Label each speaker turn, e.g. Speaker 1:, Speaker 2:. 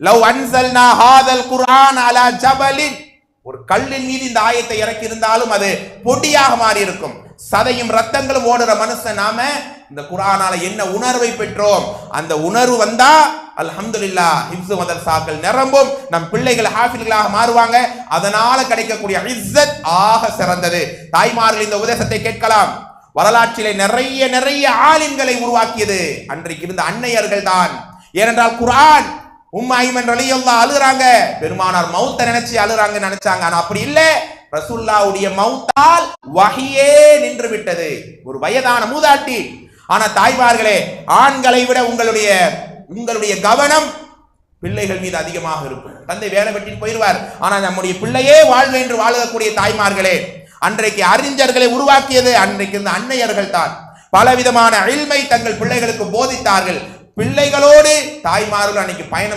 Speaker 1: Love அன்சல்னா ஹாதல் குர்ஆன் அலா ஜபலின். ஒரு கல்லின் மீது இந்த ஆயத்தை இறக்கி இருந்தாலும் அது பொடியாக மாறி இருக்கும் சதையும் ரத்தங்களும் ஓடுற மனுஷன் நாம இந்த குரானால என்ன உணர்வை பெற்றோம்? அந்த உணர்வு வந்தா அல்ஹம்துலில்லா ஹிப்ஸு மதரசாக்கள் நிரம்பும். நம் பிள்ளைகள் ஹாஃபில்களாக மாறுவாங்க. அதனால கிடைக்கக்கூடிய இஸ்ஸத் ஆக சிறந்தது. தாய்மார்கள் இந்த உபதேசத்தை கேட்கலாம். வரலாற்றிலே நிறைய நிறைய ஆலிம்களை உருவாக்கியது. அன்றைக்கு இருந்த அன்னையர்கள் தான் ஏனென்றால் குரான் உம்மாயிமன் ரலி ரலியல்லாஹ் அழுறாங்க பெருமானார் மௌத்த நினைச்சு அழுறாங்க நினைச்சாங்க. ஆனா அப்படி இல்ல. ரசுல்லாவுடைய மௌத்தால் வகையே நின்று விட்டது. ஒரு வயதான மூதாட்டி. ஆனா தாய்மார்களே ஆண்களை விட உங்களுடைய உங்களுடைய கவனம் பிள்ளைகள் மீது அதிகமாக இருக்கும். தந்தை வேலை வெட்டின்னு போயிடுவார். ஆனா நம்முடைய பிள்ளையே வாழ்வு என்று வாழக்கூடிய தாய்மார்களே அன்றைக்கு அறிஞர்களை உருவாக்கியது அன்றைக்கு இருந்த அன்னையர்கள் தான். பலவிதமான அழிமை தங்கள் பிள்ளைகளுக்கு போதித்தார்கள். பிள்ளைகளோடு தாய்மார்கள் அன்னைக்கு பயணம்